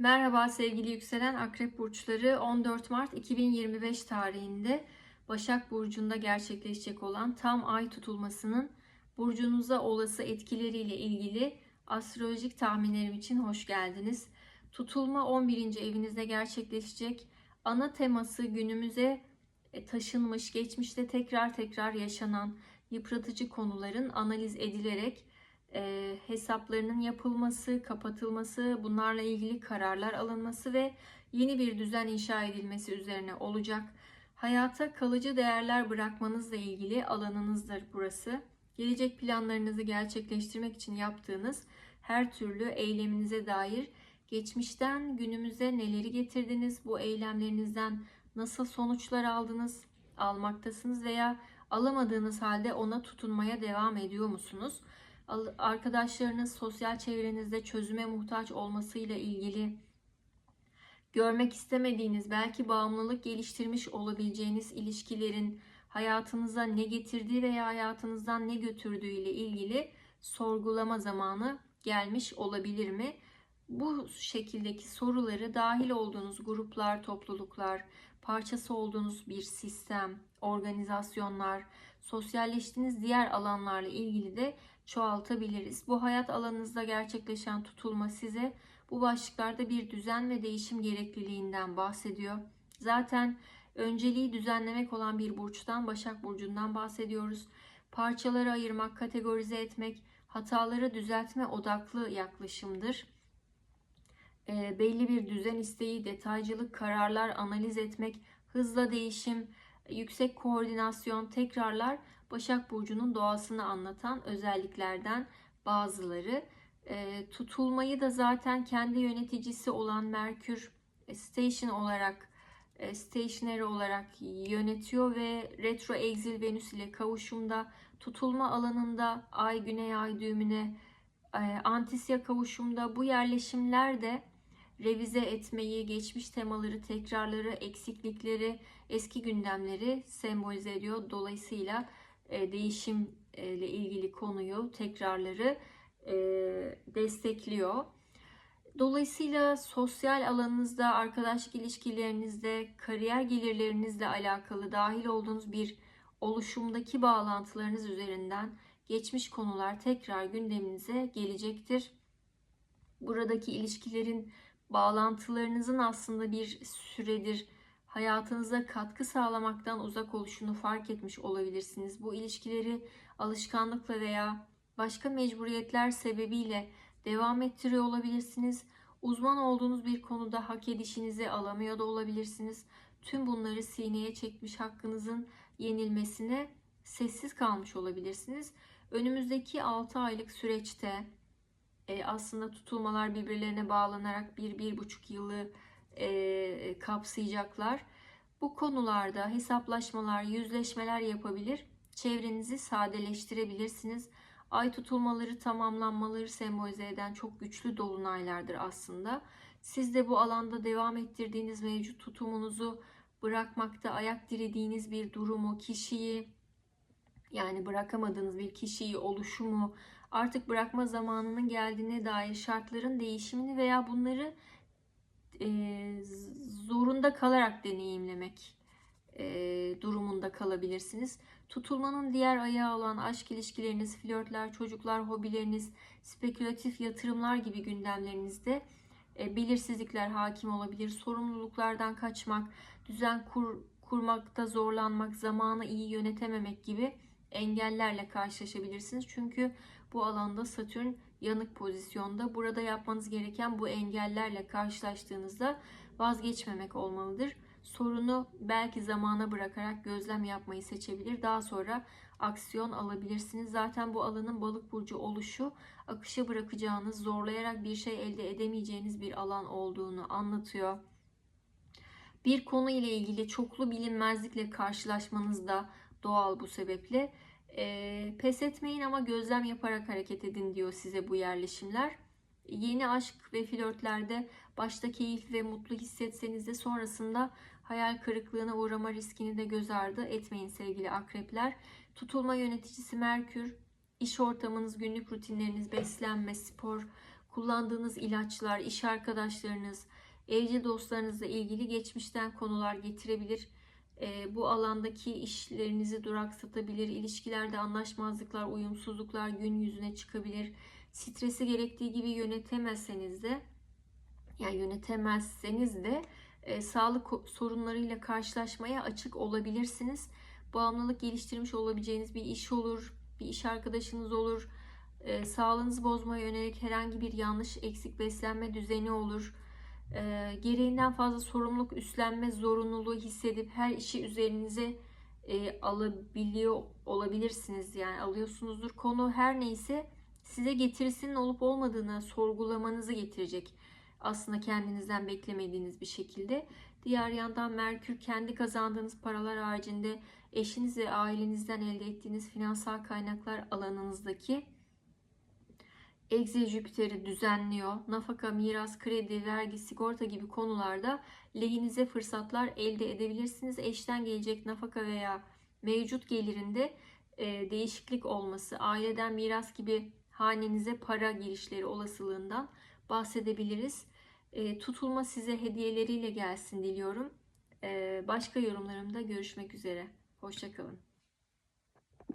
Merhaba sevgili yükselen akrep burçları 14 Mart 2025 tarihinde Başak Burcu'nda gerçekleşecek olan tam ay tutulmasının burcunuza olası etkileriyle ilgili astrolojik tahminlerim için hoş geldiniz. Tutulma 11. evinizde gerçekleşecek. Ana teması günümüze e, taşınmış, geçmişte tekrar tekrar yaşanan yıpratıcı konuların analiz edilerek e, hesaplarının yapılması, kapatılması, bunlarla ilgili kararlar alınması ve yeni bir düzen inşa edilmesi üzerine olacak. Hayata kalıcı değerler bırakmanızla ilgili alanınızdır burası. Gelecek planlarınızı gerçekleştirmek için yaptığınız her türlü eyleminize dair geçmişten günümüze neleri getirdiniz, bu eylemlerinizden nasıl sonuçlar aldınız, almaktasınız veya alamadığınız halde ona tutunmaya devam ediyor musunuz? Arkadaşlarınız sosyal çevrenizde çözüme muhtaç olmasıyla ilgili görmek istemediğiniz, belki bağımlılık geliştirmiş olabileceğiniz ilişkilerin hayatınıza ne getirdiği veya hayatınızdan ne götürdüğü ile ilgili sorgulama zamanı gelmiş olabilir mi? Bu şekildeki soruları dahil olduğunuz gruplar, topluluklar, parçası olduğunuz bir sistem, organizasyonlar, sosyalleştiğiniz diğer alanlarla ilgili de çoğaltabiliriz. Bu hayat alanınızda gerçekleşen tutulma size bu başlıklarda bir düzen ve değişim gerekliliğinden bahsediyor. Zaten önceliği düzenlemek olan bir burçtan, Başak Burcu'ndan bahsediyoruz. Parçaları ayırmak, kategorize etmek, hataları düzeltme odaklı yaklaşımdır. E, belli bir düzen isteği, detaycılık, kararlar analiz etmek, hızla değişim, yüksek koordinasyon, tekrarlar Başak Burcu'nun doğasını anlatan özelliklerden bazıları. E, tutulmayı da zaten kendi yöneticisi olan Merkür e, Station olarak e, stationary olarak yönetiyor ve retro exil Venüs ile kavuşumda tutulma alanında ay güney ay düğümüne e, antisya kavuşumda bu yerleşimler de revize etmeyi, geçmiş temaları, tekrarları, eksiklikleri, eski gündemleri sembolize ediyor. Dolayısıyla e, değişimle ilgili konuyu, tekrarları e, destekliyor. Dolayısıyla sosyal alanınızda, arkadaşlık ilişkilerinizde, kariyer gelirlerinizle alakalı dahil olduğunuz bir oluşumdaki bağlantılarınız üzerinden geçmiş konular tekrar gündeminize gelecektir. Buradaki ilişkilerin bağlantılarınızın aslında bir süredir hayatınıza katkı sağlamaktan uzak oluşunu fark etmiş olabilirsiniz. Bu ilişkileri alışkanlıkla veya başka mecburiyetler sebebiyle devam ettiriyor olabilirsiniz. Uzman olduğunuz bir konuda hak edişinizi alamıyor da olabilirsiniz. Tüm bunları sineye çekmiş hakkınızın yenilmesine sessiz kalmış olabilirsiniz. Önümüzdeki 6 aylık süreçte e, aslında tutulmalar birbirlerine bağlanarak bir, bir buçuk yılı e, kapsayacaklar. Bu konularda hesaplaşmalar, yüzleşmeler yapabilir. Çevrenizi sadeleştirebilirsiniz. Ay tutulmaları tamamlanmaları sembolize eden çok güçlü dolunaylardır aslında. Siz de bu alanda devam ettirdiğiniz mevcut tutumunuzu bırakmakta ayak dirediğiniz bir durumu, kişiyi yani bırakamadığınız bir kişiyi, oluşumu artık bırakma zamanının geldiğine dair şartların değişimini veya bunları e, zorunda kalarak deneyimlemek e, durumunda kalabilirsiniz. Tutulmanın diğer ayağı olan aşk ilişkileriniz, flörtler, çocuklar, hobileriniz, spekülatif yatırımlar gibi gündemlerinizde e, belirsizlikler hakim olabilir. Sorumluluklardan kaçmak, düzen kur, kurmakta zorlanmak, zamanı iyi yönetememek gibi engellerle karşılaşabilirsiniz. Çünkü bu alanda Satürn yanık pozisyonda. Burada yapmanız gereken bu engellerle karşılaştığınızda vazgeçmemek olmalıdır. Sorunu belki zamana bırakarak gözlem yapmayı seçebilir. Daha sonra aksiyon alabilirsiniz. Zaten bu alanın balık burcu oluşu akışa bırakacağınız, zorlayarak bir şey elde edemeyeceğiniz bir alan olduğunu anlatıyor. Bir konu ile ilgili çoklu bilinmezlikle karşılaşmanız da doğal bu sebeple. E, pes etmeyin ama gözlem yaparak hareket edin diyor size bu yerleşimler. Yeni aşk ve flörtlerde başta keyif ve mutlu hissetseniz de sonrasında hayal kırıklığına uğrama riskini de göz ardı etmeyin sevgili akrepler. Tutulma yöneticisi Merkür, iş ortamınız, günlük rutinleriniz, beslenme, spor, kullandığınız ilaçlar, iş arkadaşlarınız, evci dostlarınızla ilgili geçmişten konular getirebilir. E, bu alandaki işlerinizi duraksatabilir, ilişkilerde anlaşmazlıklar, uyumsuzluklar gün yüzüne çıkabilir. Stresi gerektiği gibi yönetemezseniz de yani yönetemezseniz de e, sağlık sorunlarıyla karşılaşmaya açık olabilirsiniz. Bağımlılık geliştirmiş olabileceğiniz bir iş olur, bir iş arkadaşınız olur. E, sağlığınızı bozmaya yönelik herhangi bir yanlış eksik beslenme düzeni olur. E, gereğinden fazla sorumluluk üstlenme zorunluluğu hissedip her işi üzerinize e, alabiliyor olabilirsiniz. Yani alıyorsunuzdur. Konu her neyse size getirisinin olup olmadığını sorgulamanızı getirecek aslında kendinizden beklemediğiniz bir şekilde. Diğer yandan Merkür kendi kazandığınız paralar haricinde eşiniz ve ailenizden elde ettiğiniz finansal kaynaklar alanınızdaki Egze Jüpiter'i düzenliyor. Nafaka, miras, kredi, vergi, sigorta gibi konularda lehinize fırsatlar elde edebilirsiniz. Eşten gelecek nafaka veya mevcut gelirinde e, değişiklik olması, aileden miras gibi hanenize para girişleri olasılığından bahsedebiliriz. E, tutulma size hediyeleriyle gelsin diliyorum. E, başka yorumlarımda görüşmek üzere. Hoşçakalın.